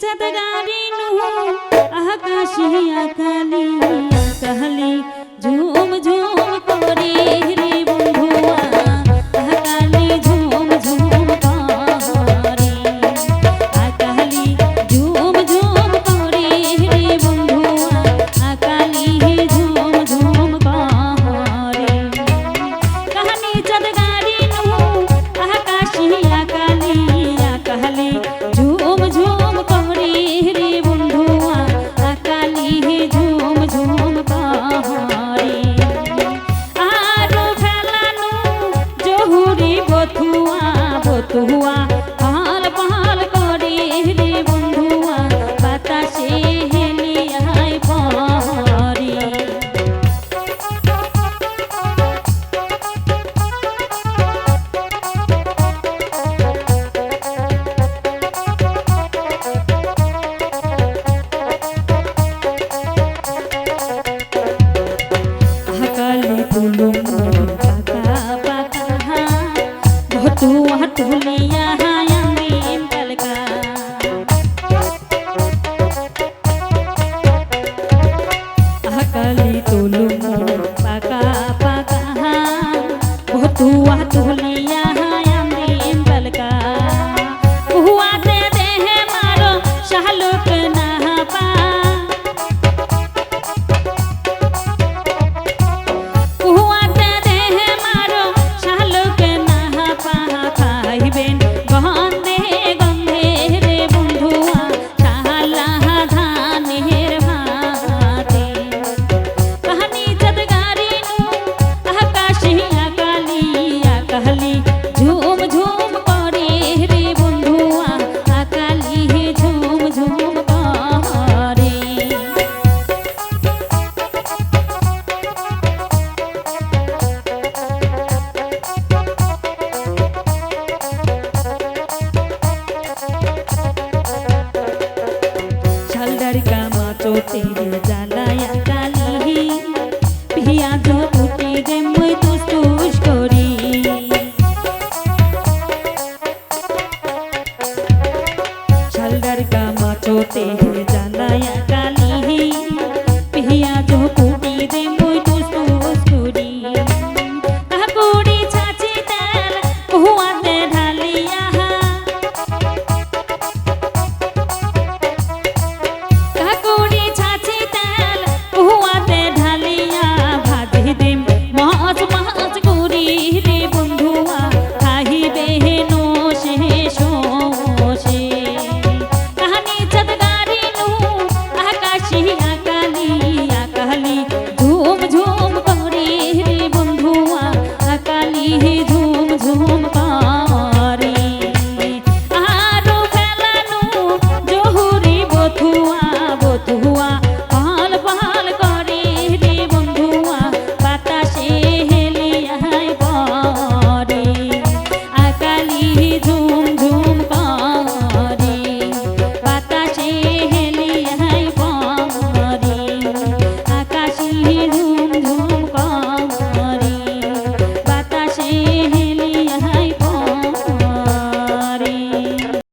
चदगारी नु आकाशी अकाली अकाली মতুয়া तुह तुलिया तुलुम पाका पाका हो तुआ तुलिया তেরে জ্বালায়া কালি ভিয়াজ উঠি গে মই তুস তুস করি। শালদার কামাচো তেরে জ্বালায়া কালি